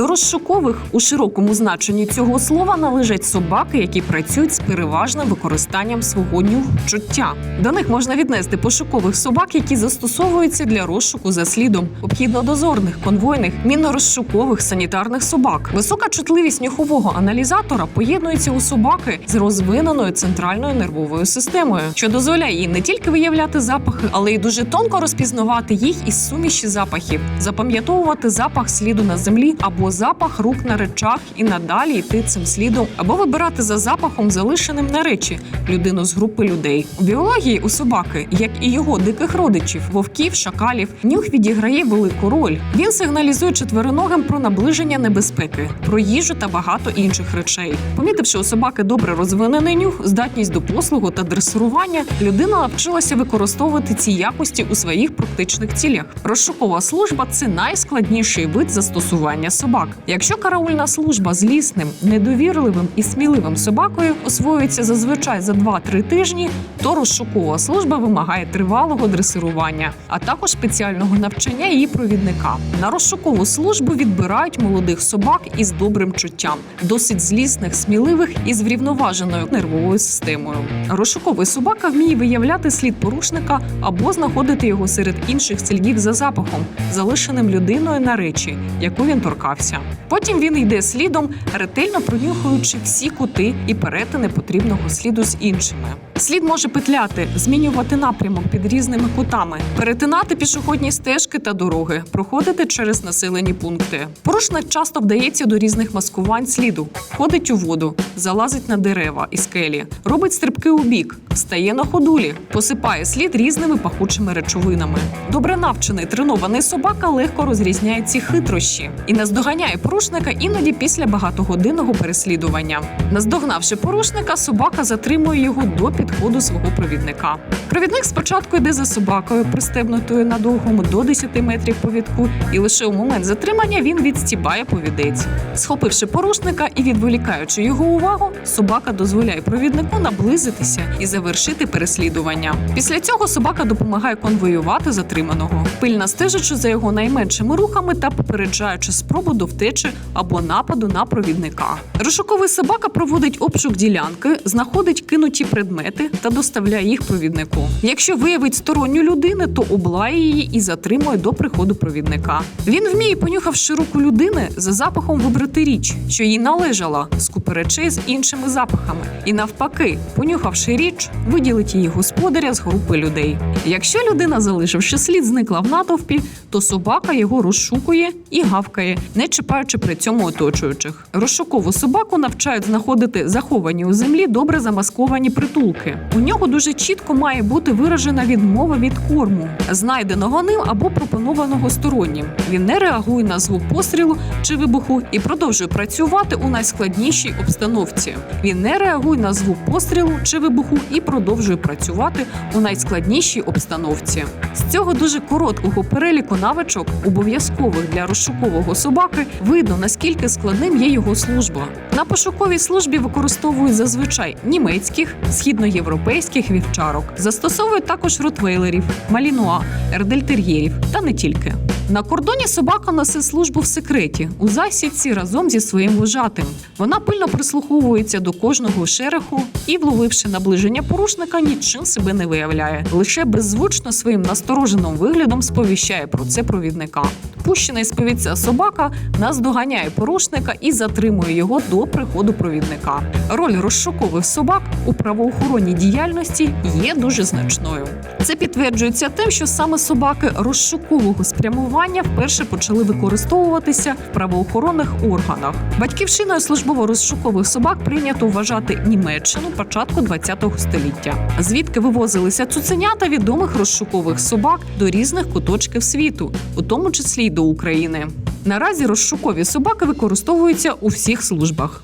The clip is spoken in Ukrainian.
До розшукових у широкому значенні цього слова належать собаки, які працюють з переважним використанням свого нюхчуття. До них можна віднести пошукових собак, які застосовуються для розшуку за слідом обхідно-дозорних, конвойних, мінно-розшукових санітарних собак. Висока чутливість нюхового аналізатора поєднується у собаки з розвиненою центральною нервовою системою, що дозволяє їй не тільки виявляти запахи, але й дуже тонко розпізнавати їх із суміші запахів, запам'ятовувати запах сліду на землі або запах рук на речах і надалі йти цим слідом, або вибирати за запахом, залишеним на речі людину з групи людей. У біології у собаки, як і його диких родичів, вовків, шакалів, нюх відіграє велику роль. Він сигналізує четвероногим про наближення небезпеки, про їжу та багато інших речей. Помітивши у собаки добре розвинений нюх, здатність до послугу та дресирування, людина навчилася використовувати ці якості у своїх практичних цілях. Розшукова служба це найскладніший вид застосування собак. Якщо караульна служба з лісним, недовірливим і сміливим собакою освоюється зазвичай за 2-3 тижні, то розшукова служба вимагає тривалого дресирування, а також спеціального навчання її провідника. На розшукову службу відбирають молодих собак із добрим чуттям, досить злісних, сміливих і з врівноваженою нервовою системою. Розшуковий собака вміє виявляти слід порушника або знаходити його серед інших слідів за запахом, залишеним людиною на речі, яку він торкався. Потім він йде слідом, ретельно пронюхуючи всі кути і перетини потрібного сліду з іншими. Слід може петляти, змінювати напрямок під різними кутами, перетинати пішохідні стежки та дороги, проходити через населені пункти. Порушник часто вдається до різних маскувань сліду, ходить у воду, залазить на дерева і скелі, робить стрибки у бік, стає на ходулі, посипає слід різними пахучими речовинами. Добре навчений тренований собака легко розрізняє ці хитрощі і наздоганяє порушника іноді після багатогодинного переслідування. Наздогнавши порушника, собака затримує його до підходу свого провідника. Провідник спочатку йде за собакою, пристебнутою на довгому до 10 метрів повідку, і лише у момент затримання він відстібає повідець. Схопивши порушника і відволікаючи його увагу, собака дозволяє провіднику наблизитися і завершити переслідування. Після цього собака допомагає конвоювати затриманого, пильно стежачи за його найменшими рухами та попереджаючи спробу до втечі або нападу на провідника. Розшуковий собака проводить обшук ділянки, знаходить кинуті предмети та доставляє їх провіднику. Якщо виявить сторонню людину, то облає її і затримує до приходу провідника. Він вміє, понюхавши руку людини, за запахом вибрати річ, що їй належала речей з іншими запахами, і навпаки, понюхавши річ, виділить її господаря з групи людей. Якщо людина, залишивши слід, зникла в натовпі, то собака його розшукує і гавкає, не чіпаючи при цьому оточуючих. Розшукову собаку навчають знаходити заховані у землі добре замасковані притулки. У нього дуже чітко має бути виражена відмова від корму, знайденого ним або пропонованого стороннім. Він не реагує на звук пострілу чи вибуху і продовжує працювати у найскладнішій обстановці. Він не реагує на звук пострілу чи вибуху і продовжує працювати у найскладнішій обстановці. З цього дуже короткого переліку навичок, обов'язкових для розшукового собаки, видно наскільки складним є його служба. На пошуковій службі використовують зазвичай німецьких, східноєвропейських вівчарок. Застосовують також ротвейлерів, малінуа, ердельтер'єрів та не тільки. На кордоні собака несе службу в секреті у засідці разом зі своїм вожатим. Вона пильно прислуховується до кожного шереху і, вловивши наближення порушника, нічим себе не виявляє. Лише беззвучно своїм настороженим виглядом сповіщає про це провідника. Пущена із повідця собака наздоганяє порушника і затримує його до приходу провідника. Роль розшукових собак у правоохоронній діяльності є дуже значною. Це підтверджується тим, що саме собаки розшукового спрямування вперше почали використовуватися в правоохоронних органах. Батьківщиною службово-розшукових собак прийнято вважати Німеччину початку ХХ століття, звідки вивозилися цуценята відомих розшукових собак до різних куточків світу, у тому числі й до України. Наразі розшукові собаки використовуються у всіх службах.